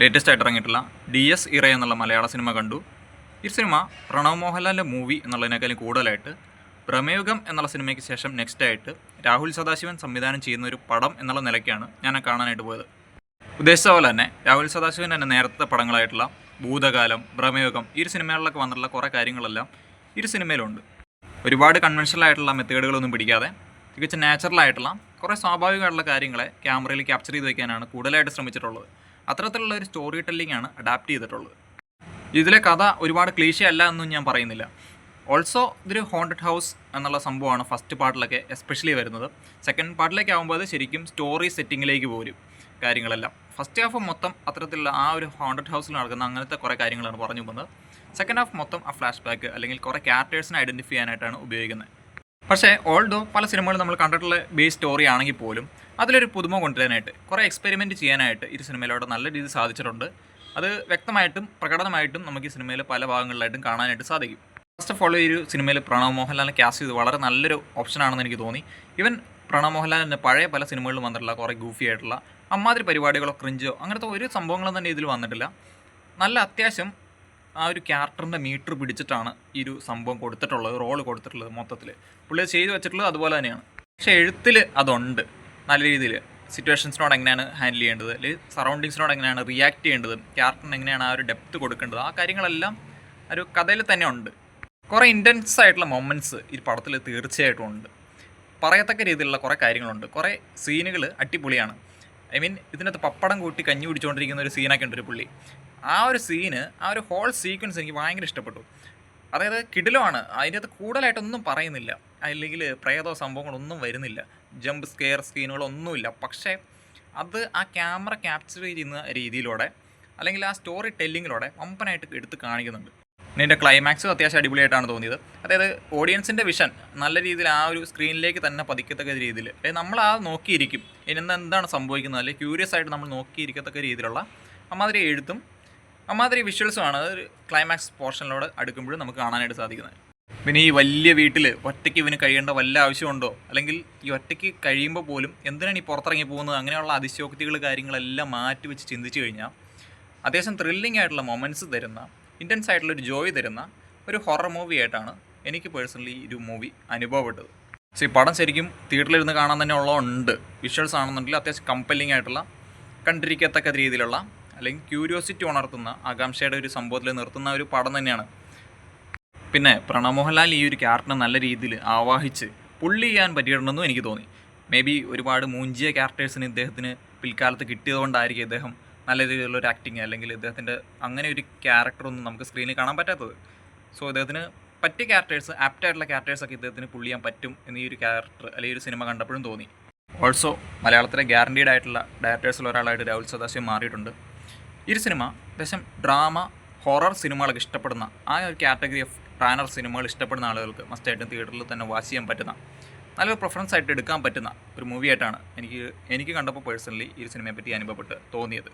Latest ആയിട്ട് ഇറങ്ങിയിട്ടുള്ള D S ഇറ എന്നുള്ള മലയാള സിനിമ കണ്ടു. ഈ സിനിമ പ്രണവ് മോഹൻലാലിന്റെ മൂവി എന്നുള്ളതിനേക്കാളും കൂടുതലായിട്ട് പ്രമേയുഗം എന്നുള്ള സിനിമയ്ക്ക് ശേഷം നെക്സ്റ്റ് ആയിട്ട് രാഹുൽ സദാശിവൻ സംവിധാനം ചെയ്യുന്ന ഒരു പടം എന്നുള്ള നിലയ്ക്കാണ് ഞാൻ കാണാനായിട്ട് പോയത്. ഉദ്ദേശിച്ച പോലെ തന്നെ രാഹുൽ സദാശിവൻ തന്നെ നേരത്തെ പടങ്ങളായിട്ടുള്ള ഭൂതകാലം പ്രമേയുഗം ഈ സിനിമകളിലൊക്കെ വന്നിട്ടുള്ള കുറേ കാര്യങ്ങളെല്ലാം ഈ സിനിമയിലുണ്ട് ഒരുപാട് കൺവെൻഷണൽ ആയിട്ടുള്ള മെത്തേഡുകളൊന്നും പിടിക്കാതെ തികച്ചും നാച്ചുറൽ ആയിട്ടുള്ള കുറേ സ്വാഭാവികമായിട്ടുള്ള കാര്യങ്ങളെ ക്യാമറയിൽ ക്യാപ്ചർ ചെയ്ത് വയ്ക്കാനാണ് കൂടുതലായിട്ട് ശ്രമിച്ചിട്ടുള്ളത്. അത്തരത്തിലുള്ള ഒരു സ്റ്റോറി ടെല്ലിംഗ് ആണ് അഡാപ്റ്റ് ചെയ്തിട്ടുള്ളത്. ഇതിലെ കഥ ഒരുപാട് ക്ലീശ അല്ല എന്നും ഞാൻ പറയുന്നില്ല. ഓൾസോ ഇതൊരു ഹോണ്ടഡ് ഹൗസ് എന്നുള്ള സംഭവമാണ് ഫസ്റ്റ് പാർട്ടിലൊക്കെ എസ്പെഷ്യലി വരുന്നത്. സെക്കൻഡ് പാർട്ടിലേക്ക് ആകുമ്പോൾ അത് ശരിക്കും സ്റ്റോറി സെറ്റിങ്ങിലേക്ക് പോരും കാര്യങ്ങളെല്ലാം. ഫസ്റ്റ് ഹാഫ് മൊത്തം അത്തരത്തിലുള്ള ആ ഒരു ഹോണ്ടഡ് ഹൗസിൽ നടക്കുന്ന അങ്ങനത്തെ കുറേ കാര്യങ്ങളാണ് പറഞ്ഞു പോകുന്നത്. സെക്കൻഡ് ഹാഫ് മൊത്തം ആ ഫ്ലാഷ് ബാക്ക് അല്ലെങ്കിൽ കുറേ ക്യാരക്ടേഴ്സിനെ ഐഡന്റിഫൈ ചെയ്യാനായിട്ടാണ് ഉപയോഗിക്കുന്നത്. പക്ഷേ ഓൾഡോ പല സിനിമകളും നമ്മൾ കണ്ടിട്ടുള്ള ബേസ് സ്റ്റോറി ആണെങ്കിൽ പോലും അതിലൊരു പുതുമ കൊണ്ടുവരാനായിട്ട് കുറേ എക്സ്പെരിമെന്റ് ചെയ്യാനായിട്ട് ഈ സിനിമയിലൂടെ നല്ല രീതിയിൽ സാധിച്ചിട്ടുണ്ട്. അത് വ്യക്തമായിട്ടും പ്രകടനമായിട്ടും നമുക്ക് ഈ സിനിമയിൽ പല ഭാഗങ്ങളിലായിട്ടും കാണാനായിട്ട് സാധിക്കും. ഫസ്റ്റ് ഓഫ് ഓൾ ഈ ഒരു സിനിമയിൽ പ്രണവ് മോഹൻലാലിനെ ക്യാസ് ചെയ്ത് വളരെ നല്ലൊരു ഓപ്ഷനാണെന്ന് എനിക്ക് തോന്നി. ഇവൻ പ്രണവ് മോഹൻലാലിന്റെ പഴയ പല സിനിമകളിലും വന്നിട്ടുള്ള കുറേ ഗൂഫി ആയിട്ടുള്ള അമ്മാതിരി പരിപാടികളോ ക്രിഞ്ചോ അങ്ങനത്തെ ഒരു സംഭവങ്ങളും തന്നെ ഇതിൽ വന്നിട്ടില്ല. നല്ല അത്യാവശ്യം ആ ഒരു ക്യാരക്ടറിന്റെ മീറ്റർ പിടിച്ചിട്ടാണ് ഈ ഒരു സംഭവം കൊടുത്തിട്ടുള്ളത് റോൾ കൊടുത്തിട്ടുള്ളത് മൊത്തത്തിൽ പുള്ളി ചെയ്തു വെച്ചിട്ടുള്ളത് അതുപോലെ തന്നെയാണ്. പക്ഷേ എഴുത്തിൽ അതുണ്ട്. നല്ല രീതിയിൽ സിറ്റുവേഷൻസിനോട് എങ്ങനെയാണ് ഹാൻഡിൽ ചെയ്യേണ്ടത്? അല്ലെങ്കിൽ സറൗണ്ടിങ്സിനോട് എങ്ങനെയാണ് റിയാക്ട് ചെയ്യേണ്ടത്? ക്യാരക്ടറിന് എങ്ങനെയാണ് ആ ഒരു ഡെപ്ത് കൊടുക്കേണ്ടത്? ആ കാര്യങ്ങളെല്ലാം ഒരു കഥയിൽ തന്നെ ഉണ്ട്. കുറേ ഇന്റൻസ് ആയിട്ടുള്ള മൊമെന്റ്സ് ഈ പടത്തിൽ തീർച്ചയായിട്ടും ഉണ്ട്. പറയത്തക്ക രീതിയിലുള്ള കുറേ കാര്യങ്ങളുണ്ട്. കുറേ സീനുകൾ അടിപൊളിയാണ്. ഐ മീൻ ഇതിനകത്ത് പപ്പടം കൂട്ടി കഞ്ഞി പിടിച്ചുകൊണ്ടിരിക്കുന്ന ഒരു സീനൊക്കെ ഉണ്ട് ഒരു പുള്ളി. ആ ഒരു സീന് ആ ഒരു ഹോൾ സീക്വൻസ് എനിക്ക് ഭയങ്കര ഇഷ്ടപ്പെട്ടു. അതായത് കിടിലമാണ്. അതിന്റെ അകത്ത് കൂടുതലായിട്ടൊന്നും പറയുന്നില്ല. അല്ലെങ്കിൽ പ്രേതോ സംഭവങ്ങളൊന്നും വരുന്നില്ല. ജമ്പ് സ്കെയർ സ്ക്രീനുകളൊന്നുമില്ല. പക്ഷേ അത് ആ ക്യാമറ ക്യാപ്ചർ ചെയ്യുന്ന രീതിയിലൂടെ അല്ലെങ്കിൽ ആ സ്റ്റോറി ടെല്ലിങ്ങിലൂടെ വമ്പനായിട്ട് എടുത്ത് കാണിക്കുന്നുണ്ട്. ഇതിന്റെ ക്ലൈമാക്സും അത്യാവശ്യം അടിപൊളിയായിട്ടാണ് തോന്നിയത്. അതായത് ഓഡിയൻസിന്റെ വിഷൻ നല്ല രീതിയിൽ ആ ഒരു സ്ക്രീനിലേക്ക് തന്നെ പതിക്കത്തക്ക രീതിയിൽ. അതായത് നമ്മൾ ആ നോക്കിയിരിക്കും. ഇനി എന്താണ് സംഭവിക്കുന്നത്? അല്ലെങ്കിൽ ക്യൂരിയസ് ആയിട്ട് നമ്മൾ നോക്കിയിരിക്കത്തക്ക രീതിയിലുള്ള അമ്മാതിരി എഴുത്തും അമ്മാതിരി വിഷ്വൽസുമാണ് ക്ലൈമാക്സ് പോർഷനിലൂടെ അടുക്കുമ്പോഴും നമുക്ക് കാണാനായിട്ട് സാധിക്കുന്നത്. പിന്നെ ഈ വലിയ വീട്ടിൽ ഒറ്റയ്ക്ക് ഇവന് കഴിയേണ്ട വല്ല ആവശ്യമുണ്ടോ? അല്ലെങ്കിൽ ഈ ഒറ്റയ്ക്ക് കഴിയുമ്പോൾ പോലും എന്തിനാണ് ഈ പുറത്തിറങ്ങി പോകുന്നത്? അങ്ങനെയുള്ള അതിശയോക്തികൾ കാര്യങ്ങളെല്ലാം മാറ്റി വെച്ച് ചിന്തിച്ചു കഴിഞ്ഞാൽ അത്യാവശ്യം ത്രില്ലിംഗ് ആയിട്ടുള്ള മൊമെന്റ്സ് തരുന്ന ഇന്റൻസ് ആയിട്ടുള്ള ഒരു ജോയ് തരുന്ന ഒരു ഹൊറർ മൂവി ആയിട്ടാണ് എനിക്ക് പേഴ്സണലി ഈ ഒരു മൂവി അനുഭവപ്പെട്ടത്. സോ ഈ പടം ശരിക്കും തിയേറ്ററിലിരുന്ന് കാണാൻ തന്നെ ഉള്ള ഉണ്ട് വിഷ്വൽസ് ആണെന്നുണ്ടെങ്കിൽ അത്യാവശ്യം കമ്പല്ലിംഗ് ആയിട്ടുള്ള കണ്ടിരിക്കത്തക്ക രീതിയിലുള്ള അല്ലെങ്കിൽ ക്യൂരിയോസിറ്റി ഉണർത്തുന്ന ആകാംക്ഷയുടെ ഒരു സംഭവത്തിൽ നിർത്തുന്ന ഒരു പടം തന്നെയാണ്. പിന്നെ പ്രണവ് മോഹൻലാൽ ഈ ഒരു ക്യാരക്ടറിനെ നല്ല രീതിയിൽ ആവാഹിച്ച് പുള്ളി ചെയ്യാൻ പറ്റിയിട്ടുണ്ടെന്നും എനിക്ക് തോന്നി. മേ ബി ഒരുപാട് മൂഞ്ചിയ ക്യാരക്ടേഴ്സിന് ഇദ്ദേഹത്തിന് പിൽക്കാലത്ത് കിട്ടിയതുകൊണ്ടായിരിക്കും ഇദ്ദേഹം നല്ല രീതിയിലുള്ള ഒരു ആക്ടിങ് അല്ലെങ്കിൽ ഇദ്ദേഹത്തിന്റെ അങ്ങനെ ഒരു ക്യാരക്ടറൊന്നും നമുക്ക് സ്ക്രീനിൽ കാണാൻ പറ്റാത്തത്. സോ ഇദ്ദേഹത്തിന് പറ്റിയ ക്യാരക്ടേഴ്സ് ആപ്റ്റ് ആയിട്ടുള്ള ക്യാരക്ടേഴ്സൊക്കെ ഇദ്ദേഹത്തിന് പുള്ളി ചെയ്യാൻ പറ്റും എന്ന് ഈ ഒരു ക്യാരക്ടർ അല്ലെങ്കിൽ ഒരു സിനിമ കണ്ടപ്പോഴും തോന്നി. ഓൾസോ മലയാളത്തിലെ ഗ്യാരണ്ടീഡ് ആയിട്ടുള്ള ഡയറക്ടേഴ്സിൽ ഒരാളായിട്ട് രാഹുൽ സദാശിവം മാറിയിട്ടുണ്ട്. ഈ ഒരു സിനിമ അത്യാവശ്യം ഡ്രാമ ഹൊറർ സിനിമകളൊക്കെ ഇഷ്ടപ്പെടുന്ന ആ ഒരു കാറ്റഗറി ഓഫ് ട്രാനർ സിനിമകൾ ഇഷ്ടപ്പെടുന്ന ആളുകൾക്ക് മസ്റ്റായിട്ടും തിയേറ്ററിൽ തന്നെ വാച്ച് ചെയ്യാൻ പറ്റുന്ന നല്ലൊരു പ്രിഫറൻസ് ആയിട്ട് എടുക്കാൻ പറ്റുന്ന ഒരു മൂവിയായിട്ടാണ് എനിക്ക് എനിക്ക് കണ്ടപ്പോൾ പേഴ്സണലി ഈ സിനിമയെപ്പറ്റി സിനിമയെ പറ്റി അനുഭവപ്പെട്ട് തോന്നിയത്.